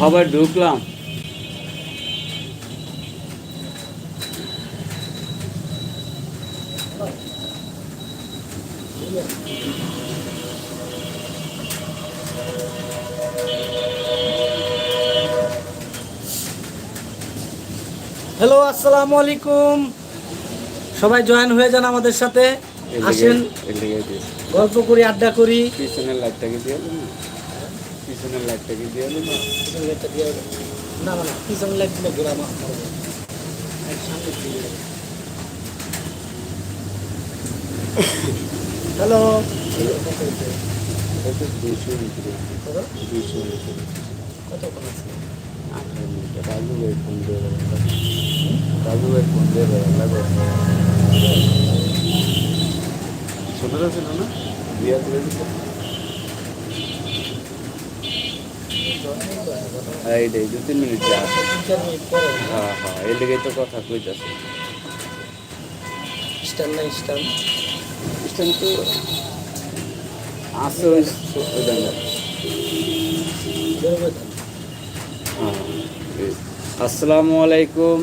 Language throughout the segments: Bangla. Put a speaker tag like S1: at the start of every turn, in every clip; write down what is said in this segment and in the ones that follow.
S1: সবাই ঢুকলাম।
S2: হ্যালো আসসালামু আলাইকুম। সবাই জয়েন হয়ে যান আমাদের সাথে। আসেন। গল্প করি আড্ডা করি।
S1: পিছনের লাইটটাকে দিয়ে দিন না? পিছনের লাইটটাকে দিয়ে না
S2: না না না পিছনে লাগবে ঘোরা মারবো হ্যালো
S1: এটা তো দুশো ভিতরে দুশো ভিতরে
S2: কতক্ষণ আছে?
S1: আঠারো মিনিট রাজু ভাই ফোন দিয়ে রাজু ভাই ফোন দিয়ে বেড়াল শোনা যাচ্ছে না? না দিয়া হ্যাঁ দু তিন মিনিট যা। হ্যাঁ হ্যাঁ এই লেগে তো কথা কইতাছে।
S2: স্ট্যান্ড না স্ট্যান্ড।
S1: স্ট্যান্ড তো
S2: তো।
S1: হ্যাঁ, আসসালামু আলাইকুম।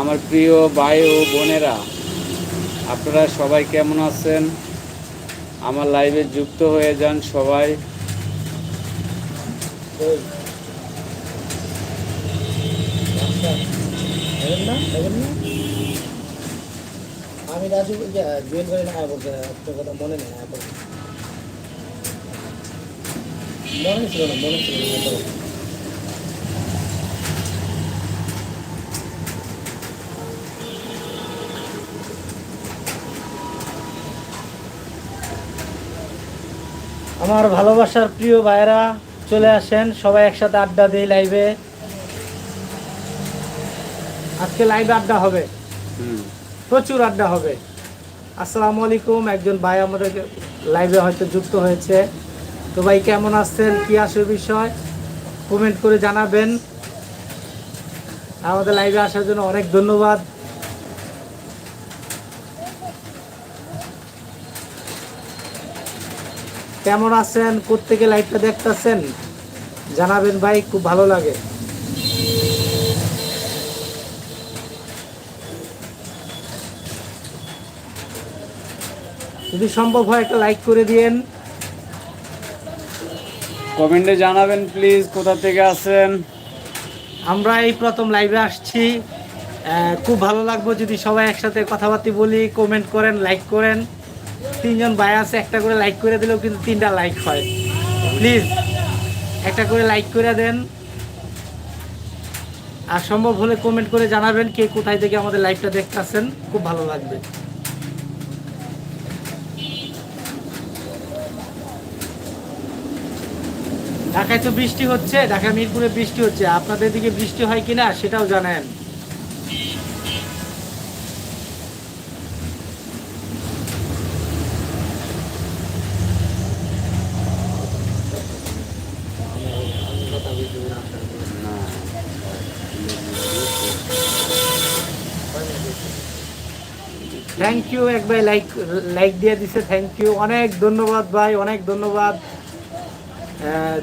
S1: আমার প্রিয় ভাই ও বোনেরা আপনারা সবাই কেমন আছেন? আমার লাইভে যুক্ত হয়ে যান সবাই।
S2: আমি রাজু করে না বলতে কথা মনে নেই না। মনে ছিল না মনে ছিল না আমার ভালোবাসার প্রিয় ভাইরা চলে আসেন সবাই একসাথে আড্ডা দিই লাইভে আজকে লাইভে আড্ডা হবে। প্রচুর আড্ডা হবে। আসসালামু আলাইকুম একজন ভাই আমাদের লাইভে হয়তো যুক্ত হয়েছে। তো ভাই কেমন আছেন? কি আসে বিষয়? কমেন্ট করে জানাবেন। আমাদের লাইভে আসার জন্য অনেক ধন্যবাদ। কেমন আছেন? কোত্থেকে লাইভটা দেখতেছেন? জানাবেন ভাই খুব ভালো লাগে। যদি সম্ভব হয় একটা লাইক করে দিয়েন।
S1: কমেন্টে জানাবেন প্লিজ কোথা থেকে আছেন?
S2: আমরা এই প্রথম লাইভে আসছি। খুব ভালো লাগবে যদি সবাই একসাথে কথাবার্তা বলি কমেন্ট করেন লাইক করেন। তিনজন ভাই আছে, একটা করে লাইক করে দিলেও কিন্তু তিনটা লাইক হয়। প্লিজ একটা করে লাইক করে দেন। আর সম্ভব হলে কমেন্ট করে জানাবেন কে কোথায় থেকে আমাদের লাইভটা দেখতেছেন। খুব ভালো লাগবে। ঢাকায় তো বৃষ্টি হচ্ছে, ঢাকা মিরপুরে বৃষ্টি হচ্ছে। আপনাদের দিকে বৃষ্টি হয় কিনা সেটাও জানেন। থ্যাংক ইউ এক ভাই লাইক লাইক দিয়ে দিছে থ্যাংক ইউ অনেক ধন্যবাদ ভাই অনেক ধন্যবাদ।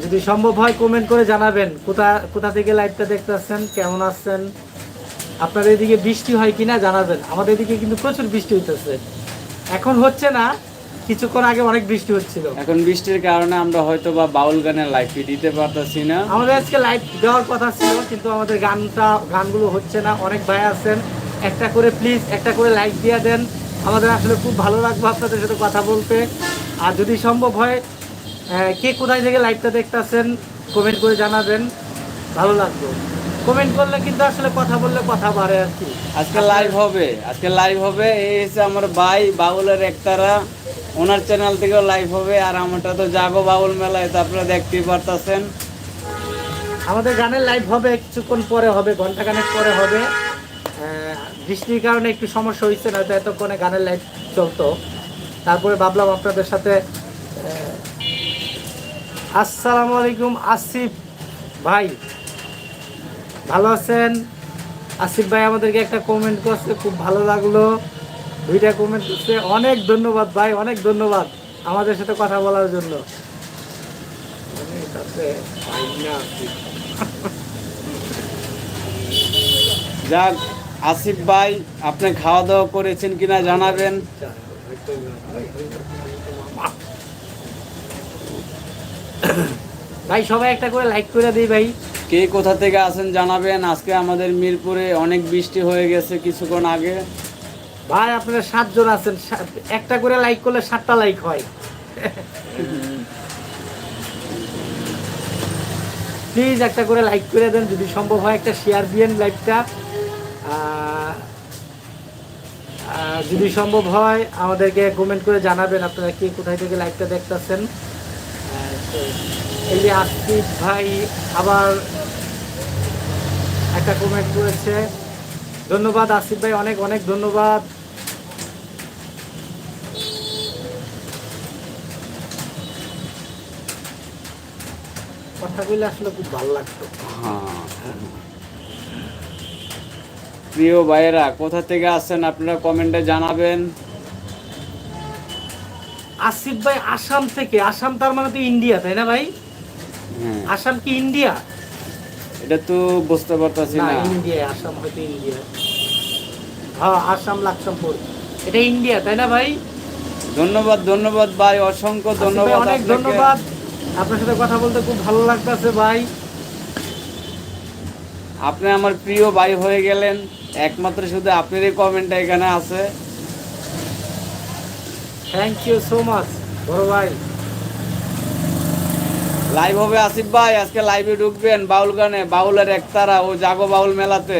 S2: যদি সম্ভব হয় কমেন্ট করে জানাবেন কোথা কোথা থেকে লাইভটা দেখতেছেন কেমন আসছেন আপনাদের এদিকে বৃষ্টি হয় কিনা জানাবেন। আমাদের এদিকে কিন্তু প্রচুর বৃষ্টি হইতেছে। এখন হচ্ছে না কিছুক্ষণ আগে অনেক বৃষ্টি হচ্ছিল।
S1: এখন বৃষ্টির কারণে আমরা হয়তো বা বাউল গানের লাইফে দিতে পারতাছি না।
S2: আমাদের আজকে লাইভ দেওয়ার কথা ছিল কিন্তু আমাদের গানটা গানগুলো হচ্ছে না। অনেক ভাই আছেন। একটা করে প্লিজ একটা করে লাইক দিয়ে দেন। আমাদের আসলে খুব ভালো লাগবে আপনাদের সাথে কথা বলতে। আর যদি সম্ভব হয় কে কোথায় থেকে লাইভটা দেখতেছেন কমেন্ট করে জানাবেন। ভালো লাগবে। কমেন্ট করলে কিন্তু আসলে কথা বললে কথা বাড়ে আর কি।
S1: আজকে লাইভ হবে আজকে লাইভ হবে। এই হচ্ছে আমার ভাই বাউলের একতারা ওনার চ্যানেল থেকেও লাইভ হবে। আর আমারটা তো যাব বাউল মেলায় তো আপনারা দেখতেই পারতাছেন।
S2: আমাদের গানের লাইভ হবে কিছুক্ষণ পরে হবে ঘণ্টা খানেক পরে হবে। বৃষ্টির কারণে একটু সমস্যা হয়েছে না এতক্ষণে গানের লাইট চলতো। তারপরে ভাবলাম আপনাদের সাথে আসসালামু আলাইকুম, আসিফ ভাই। ভালো আছেন? আসিফ ভাই আমাদেরকে একটা কমেন্ট করছে, খুব ভালো লাগল। দুইটা কমেন্ট করছে, অনেক ধন্যবাদ ভাই, অনেক ধন্যবাদ আমাদের সাথে কথা বলার জন্য।
S1: যাক আসিফ ভাই আপনি খাওয়া দাওয়া করেছেন কিনা জানাবেন।
S2: ভাই সবাই একটা করে লাইক করে দিই ভাই।
S1: কে কোথা থেকে আছেন জানাবেন। আজকে আমাদের মিরপুরে অনেক বৃষ্টি হয়ে গেছে কিছুক্ষণ আগে।
S2: ভাই আপনারা সাতজন আছেন। একটা করে লাইক করলে সাতটা লাইক হয়। প্লিজ একটা করে লাইক করে দেন। যদি সম্ভব হয় একটা শেয়ার দিয়েন লাইভটা যদি সম্ভব হয়, আমাদেরকে কমেন্ট করে জানাবেন আপনারা কে, কোথায় থেকে লাইভটা দেখতেছেন। এই যে আসিফ ভাই আবার একটা কমেন্ট করেছে। ধন্যবাদ, আসিফ ভাই, অনেক অনেক ধন্যবাদ। কথা কইলে আসলে খুব ভালো লাগতো।
S1: হ্যাঁ। প্রিয় ভাইয়েরা কোথা থেকে আসছেন আপনারা কমেন্টে জানাবেন।
S2: আসিফ ভাই আসাম থেকে আসাম তার মানে তো ইন্ডিয়া তাই না ভাই?
S1: হ্যাঁ।
S2: আসাম কি ইন্ডিয়া?
S1: এটা তো বুঝতে পারতাছি
S2: না
S1: না।
S2: ইন্ডিয়া আসাম হয়তো ইন্ডিয়া। হ্যাঁ আসাম লাকসামপুর। এটা ইন্ডিয়া তাই না ভাই?
S1: ধন্যবাদ ধন্যবাদ ভাই অসংখ্য ধন্যবাদ
S2: অনেক ধন্যবাদ। আপনার সাথে কথা বলতে খুব ভালো লাগতেছে ভাই।
S1: আপনি আমার প্রিয় ভাই হয়ে গেলেন। একমাত্র শুধু আপনারই কমেন্টটা এখানে আছে।
S2: থ্যাংক ইউ সো মাচ বড় ভাই।
S1: লাইভ হবে আসিফ ভাই, আজকে লাইভে ঢুকবেন বাউল গানে, বাউলের একতারা ও জাগো বাউল মেলাতে।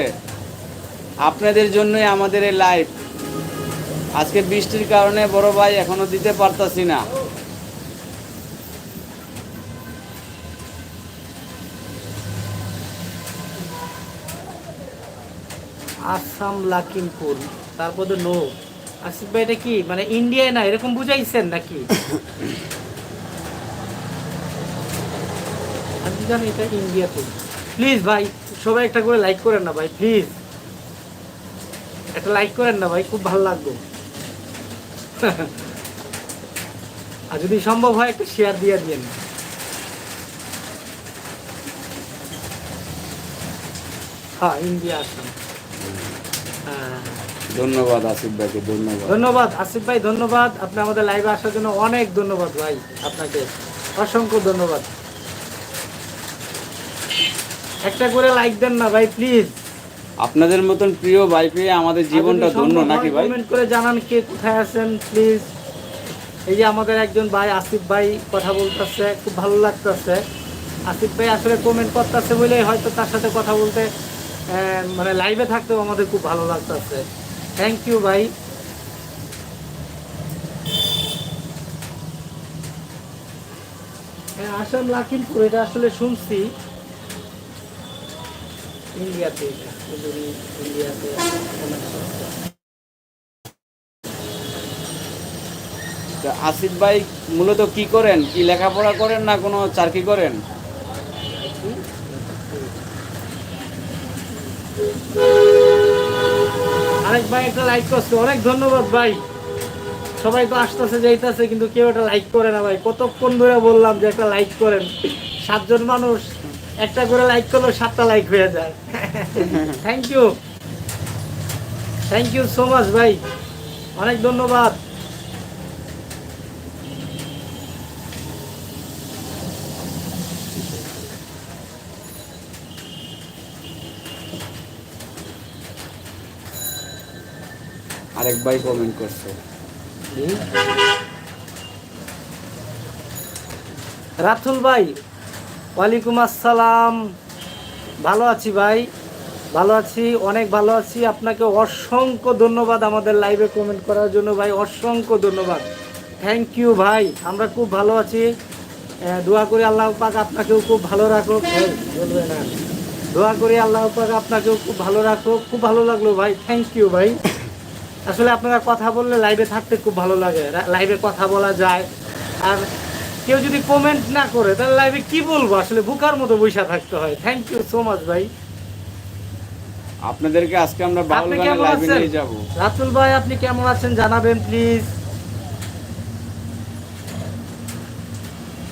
S1: আপনাদের জন্যই আমাদের এই লাইভ আজকে বৃষ্টির কারণে বড় ভাই এখনও দিতে পারতাছি না।
S2: আসাম লাকিমপুর, তারপরে নো। আসিফ ভাই, এটা কি? মানে ইন্ডিয়ায় না, এরকম বুঝাইছেন নাকি? আমি জানি এটা ইন্ডিয়াতে। প্লিজ ভাই, সবাই একটা করে লাইক করেন না ভাই প্লিজ একটা লাইক করেন না ভাই, খুব ভালো লাগবে। আর যদি সম্ভব হয়, একটা শেয়ার দিয়ে দিন হ্যাঁ ইন্ডিয়া, আসাম।
S1: ধন্যবাদ আসিফ ভাইকে ধন্যবাদ।
S2: ধন্যবাদ। আসিফ ভাই ধন্যবাদ। আপনি আমাদের লাইভে আসার জন্য অনেক ধন্যবাদ ভাই আপনাকে। অসংখ্য ধন্যবাদ। একটা করে লাইক দেন না ভাই প্লিজ
S1: আপনাদের মতন প্রিয় ভাই পেয়ে আমাদের জীবনটা ধন্য নাকি ভাই?
S2: কমেন্ট করে জানান কে কোথায় আছেন প্লিজ এই যে আমাদের একজন ভাই আসিফ ভাই কথা বলতেছে খুব ভালো লাগতেছে। আসিফ ভাই আসলে কমেন্ট করতেছে বলে হয়তো তার সাথে কথা বলতে মানে লাইভে থাকতেও আমাদের খুব ভালো লাগতেছে। থ্যাংক ইউ ভাই। হ্যাঁ আসাম লাকিমপুর, এটা আসলে শুনছি। ইন্ডিয়াতে ইন্ডিয়াতে।
S1: আসিফ ভাই, মূলত কি করেন? কি লেখাপড়া করেন না কোনো চাকরি করেন?
S2: আরেক ভাই একটা লাইক করছে। অনেক ধন্যবাদ ভাই। সবাই তো আসতেছে যাইতেছে কিন্তু কেউ একটা লাইক করে না ভাই। কতক্ষণ ধরে বললাম যে একটা লাইক করেন। সাতজন মানুষ একটা করে লাইক করলেও সাতটা লাইক হয়ে যায়। Thank you thank you so much ভাই। অনেক ধন্যবাদ।
S1: আরেক ভাই কমেন্ট করছে।
S2: রাতুল ভাই, ওয়ালাইকুম আসসালাম। ভালো আছি ভাই, ভালো আছি, অনেক ভালো আছি। আপনাকে অসংখ্য ধন্যবাদ আমাদের লাইভে কমেন্ট করার জন্য ভাই, অসংখ্য ধন্যবাদ। থ্যাংক ইউ ভাই, আমরা খুব ভালো আছি। দোয়া করি আল্লাহ পাক আপনাকেও খুব ভালো রাখুক। বলবে না। দোয়া করি আল্লাহ পাক আপনাকেও খুব ভালো রাখুক। খুব ভালো লাগল ভাই থ্যাংক ইউ ভাই। আসলে আপনারা কথা বললে লাইভে থাকতে খুব ভালো লাগে। লাইভে কথা বলা যায়। আর কেউ যদি কমেন্ট না করে তাহলে লাইভে কি বলব? আসলে বুকার মতো বৈশা থাকতে হয়। থ্যাংক ইউ সো মাচ ভাই।
S1: আপনাদেরকে আজকে আমরা বাউল গানে লাইভে নিয়ে যাব।
S2: রাতুল ভাই আপনি কেমন আছেন? জানাবেন প্লিজ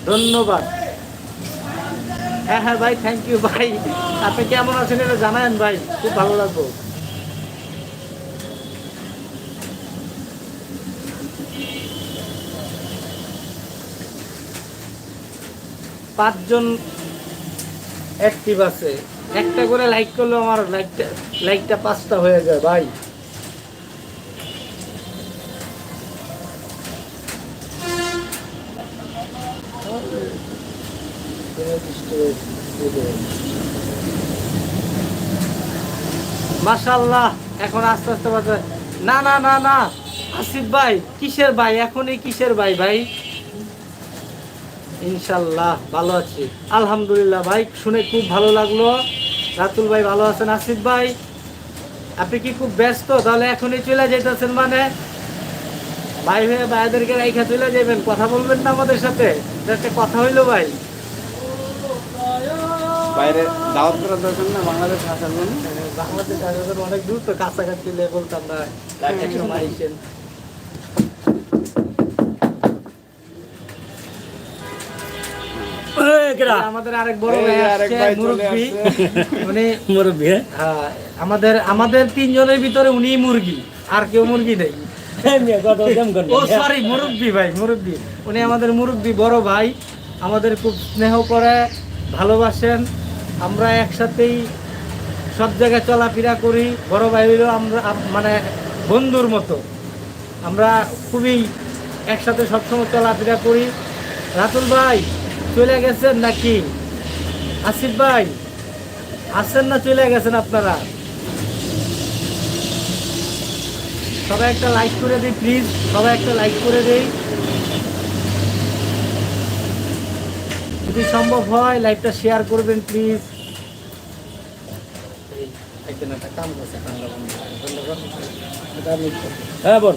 S2: ধন্যবাদ। হ্যাঁ হ্যাঁ ভাই থ্যাংক ইউ ভাই। আপনি কেমন আছেন এটা জানাবেন ভাই। খুব ভালো লাগবে। পাঁচজন অ্যাক্টিভ আছে। একটা করে লাইক করলে আমার লাইকটা লাইকটা পাঁচটা হয়ে যায়, ভাই। মাশাল্লাহ এখন আস্তে আস্তে না না না না। আসিফ ভাই, কিসের ভাই? এখন এই কিসের ভাই ভাই? ইনশাল্লাহ ভালো আছি। আলহামদুলিল্লাহ ভাই শুনে খুব ভালো লাগল। রাতুল ভাই ভালো আছেন? আসিফ ভাই আপনি কি খুব ব্যস্ত? তাহলে এখনই চলে যেতেছেন মানে? ভাই হয়ে ভাইদেরকে রেখা চলে যাবেন কথা বলবেন না আমাদের সাথে? একটা কথা হইল ভাই।
S1: বাইরে দাওয়াত করার দরকার না বাংলাদেশ আসার জন্য?
S2: বাংলাদেশ আসলে অনেক দূর তো কাছাকাছি লেভেল তো আমরা আমাদের আরেক বড় ভাই আসছে মুরব্বী। উনি
S3: মুরব্বী
S2: হ্যাঁ, আমাদের আমাদের তিনজনের ভিতরে উনি মুরগি আর কেউ মুরগি নেই। ও সরি মুরব্বি ভাই মুরব্বি। উনি আমাদের মুরব্বি বড় ভাই আমাদের খুব স্নেহ করে ভালোবাসেন। আমরা একসাথেই সব জায়গায় চলাফেরা করি। বড় ভাই হইলেও আমরা মানে বন্ধুর মতো। আমরা খুবই একসাথে সবসময় চলাফেরা করি। রাতুল ভাই চলে গেছেন নাকি? আসিফ ভাই আসেন না চলে গেছেন আপনারা? সবাই একটা লাইক করে দিই প্লিজ সবাই একটা লাইক করে দেই। যদি সম্ভব হয় লাইভটা শেয়ার করবেন প্লিজ
S3: হ্যাঁ বল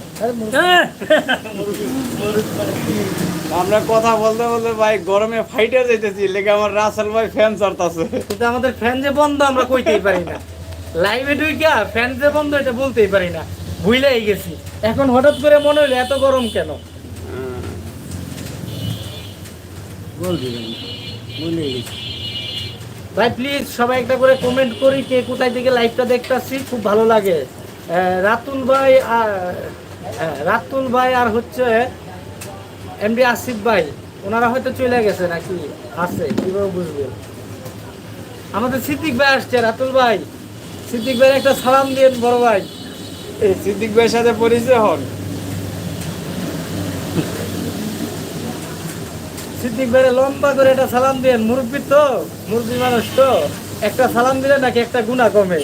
S1: আমরা কথা বলতে বলতে ভাই গরমে ফাইটে যাইতেছি লেগে আমার রাসেল ভাই ফ্যান চড়তাছে
S2: কিন্তু আমাদের ফ্যান যে বন্ধ আমরা কইতেই পারি না। লাইভে ঢুইকা ফ্যান যে বন্ধ এটা বলতেই পারি না। ভুলেই গেছি। এখন হঠাৎ করে মনে হলো এত গরম কেন?
S3: বল দিবেন গেছি।
S2: ভাই প্লিজ সবাই একটা করে কমেন্ট করি কে কোথায় থেকে লাইভটা দেখতেছি খুব ভালো লাগে। রাতুল ভাই আর রাতুল ভাই আর হচ্ছে এমডি আসিফ ভাই ওনারা হয়তো চলে গেছে নাকি? আছে কীভাবে বুঝব? আমাদের সিদ্দিক ভাই আসছে রাতুল ভাই। সিদ্দিক ভাই একটা সালাম দিন বড় ভাই।
S1: এই সিদ্দিক ভাইয়ের সাথে পরিচয় হন।
S2: সিদ্দিক ভাই লম্বা করে একটা সালাম দিন মুরব্বী তো মুরব্বী মানুষ তো। একটা সালাম দিলে নাকি একটা গুণা কমে?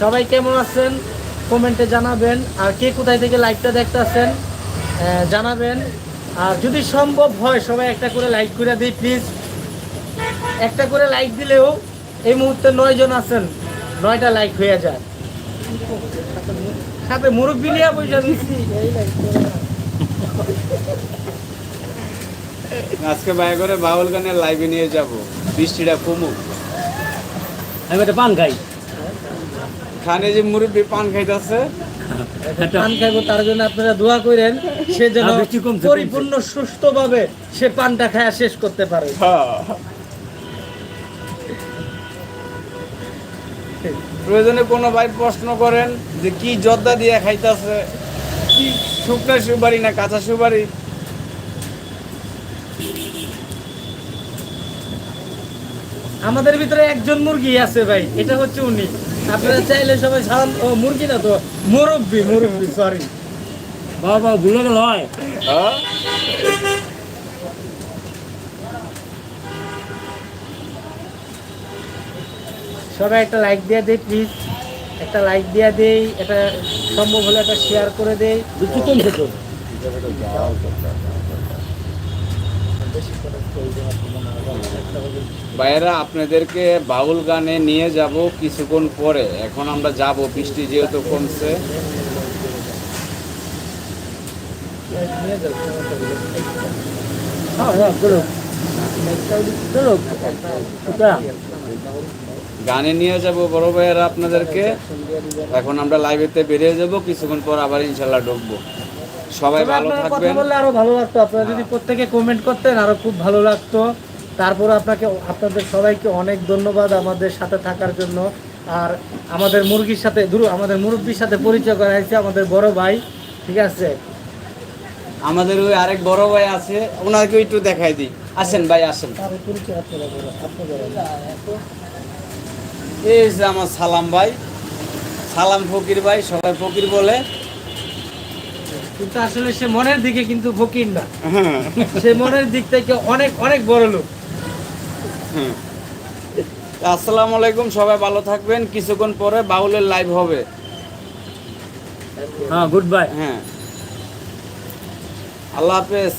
S2: সবাই কেমন আছেন? কমেন্টে জানাবেন। আর কে কোথায় থেকে লাইভটা দেখতেছেন জানাবেন। আর যদি সম্ভব হয় সবাই একটা করে লাইক করে দিই প্লিজ একটা করে লাইক দিলেও এই মুহূর্তে নয় জন আছেন। নয়টা লাইক হয়ে যায়। সাথে মুরব্বী নিয়ে পয়সা দিচ্ছি
S1: আজকে ভাই করে বাউল গানের লাইভে নিয়ে যাব। বৃষ্টিটা কমুক।
S3: আমি একটা পান খাই।
S1: খানে যে মুরব্বী পান খাইতেছে
S2: পান খাইবো তার জন্য আপনারা দোয়া করেন সে যেন। পরিপূর্ণ সুস্থভাবে সে পানটা খায়া শেষ করতে পারে।
S1: প্রয়োজনে কোনো ভাই প্রশ্ন করেন যে কি জর্দা দিয়ে খাইতেছে কি শুকনা সুপারি না কাঁচা সুপারি?
S2: আমাদের ভিতরে একজন মুরগি আছে ভাই এটা হচ্ছে উনি। আপনারা চাইলে সবাই সালাম ও মুরগি না তো? মুরব্বি মুরব্বি সরি
S3: বাবা ভুলে গেল হয়?
S2: সবাই একটা লাইক দিয়ে দেই প্লিজ একটা লাইক দিয়ে দেই এটা সম্ভব হলে একটা শেয়ার করে দেই।
S3: বৃষ্টি কমছে তো।
S1: ভাইয়েরা আপনাদেরকে বাউল গানে নিয়ে যাব কিছুক্ষণ পরে। এখন আমরা যাব বৃষ্টি যেহেতু কমছে। গানে নিয়ে যাব বড় ভাইয়েরা আপনাদেরকে। এখন আমরা লাইভেতে বেরিয়ে যাব কিছুক্ষণ পর আবার ইনশাল্লাহ ঢুকবো। সবাই ভালো থাকবেন।
S2: আরও ভালো লাগতো। আপনারা যদি
S1: হ্যাঁ।
S2: প্রত্যেকে কমেন্ট করতেন আরও খুব ভালো লাগতো। তারপরে আপনাকে আপনাদের সবাইকে অনেক ধন্যবাদ আমাদের সাথে থাকার জন্য। আর আমাদের মুরগির সাথে ধরু আমাদের মুরব্বির সাথে পরিচয় করা হয়েছে আমাদের বড় ভাই ঠিক আছে?
S1: আমাদের ওই আরেক বড় ভাই আছে ওনাকে একটু দেখাই দিই। আসেন ভাই আসেন। এই যে আমার সালাম ভাই সালাম ফকির ভাই সবাই ফকির বলে।
S2: কিন্তু আসলে সে মনের দিকে কিন্তু ফকির না।
S1: হ্যাঁ।
S2: সে মনের দিক থেকে অনেক অনেক বড় লোক।
S1: আসসালামু আলাইকুম সবাই ভালো থাকবেন। কিছুক্ষণ পরে বাউলের লাইভ হবে।
S3: হ্যাঁ গুড বাই
S1: হ্যাঁ। আল্লাহ হাফেজ।